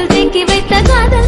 தொட்டு தேக்கி வைத்த காதல்